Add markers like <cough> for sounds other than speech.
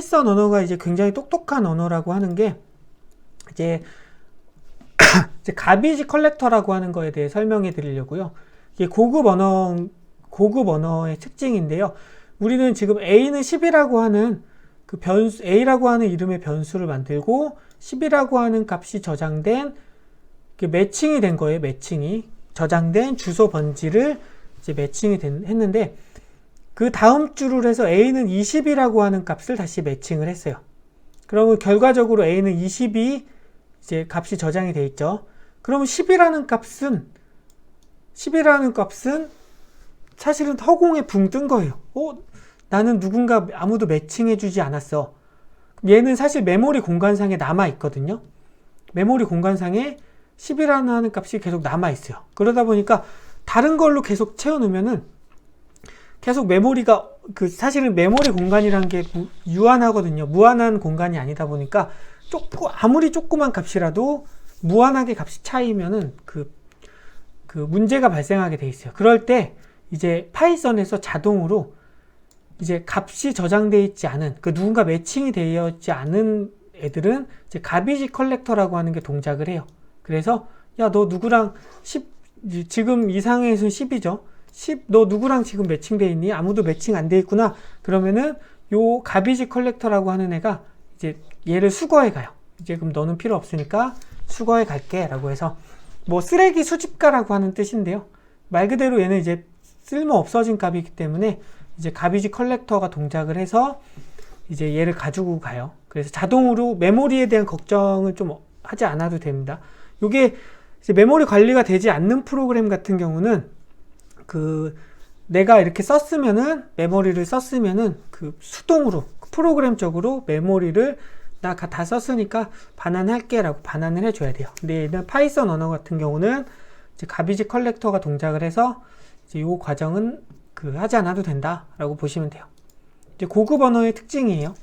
파이썬 언어가 이제 굉장히 똑똑한 언어라고 하는 게 이제 <coughs> 이제 가비지 컬렉터라고 하는 거에 대해 설명해 드리려고요. 이게 고급 언어 고급 언어의 특징인데요. 우리는 지금 a는 10이라고 하는 그 변수 a라고 하는 이름의 변수를 만들고 10이라고 하는 값이 저장된 그 매칭이 된 거예요. 매칭이 저장된 주소 번지를 이제 매칭이 된, 했는데 그 다음 줄을 해서 a는 20이라고 하는 값을 다시 매칭을 했어요. 그러면 결과적으로 a는 20이 이제 값이 저장이 돼 있죠. 그러면 10이라는 값은 10이라는 값은 사실은 허공에 붕 뜬 거예요. 어? 나는 누군가 아무도 매칭해 주지 않았어. 얘는 사실 메모리 공간상에 남아 있거든요. 메모리 공간상에 10이라는 하는 값이 계속 남아 있어요. 그러다 보니까 다른 걸로 계속 채워 놓으면은 계속 메모리가 그 사실은 메모리 공간이란 게 무- 유한하거든요. 무한한 공간이 아니다 보니까 조금 아무리 조그만 값이라도 무한하게 값이 차이면은 그, 그 문제가 발생하게 돼 있어요. 그럴 때 이제 파이썬에서 자동으로 이제 값이 저장되어 있지 않은 그 누군가 매칭이 되어 있지 않은 애들은 이제 가비지 컬렉터라고 하는 게 동작을 해요. 그래서 야 너 누구랑 10 이- 지금 이상에서는 10이죠. 10 너 누구랑 지금 매칭돼 있니? 아무도 매칭 안 돼 있구나. 그러면은 요 가비지 컬렉터라고 하는 애가 이제 얘를 수거해 가요. 이제 그럼 너는 필요 없으니까 수거해 갈게 라고 해서 뭐 쓰레기 수집가라고 하는 뜻인데요. 말 그대로 얘는 이제 쓸모 없어진 값이기 때문에 이제 가비지 컬렉터가 동작을 해서 이제 얘를 가지고 가요. 그래서 자동으로 메모리에 대한 걱정을 좀 하지 않아도 됩니다. 이제 메모리 관리가 되지 않는 프로그램 같은 경우는 그 내가 이렇게 썼으면은 메모리를 썼으면은 그 수동으로 프로그램적으로 메모리를 나 다 썼으니까 반환할게라고 반환을 해줘야 돼요. 근데 얘는 파이썬 언어 같은 경우는 이제 가비지 컬렉터가 동작을 해서 이제 요 과정은 그 하지 않아도 된다라고 보시면 돼요. 이제 고급 언어의 특징이에요.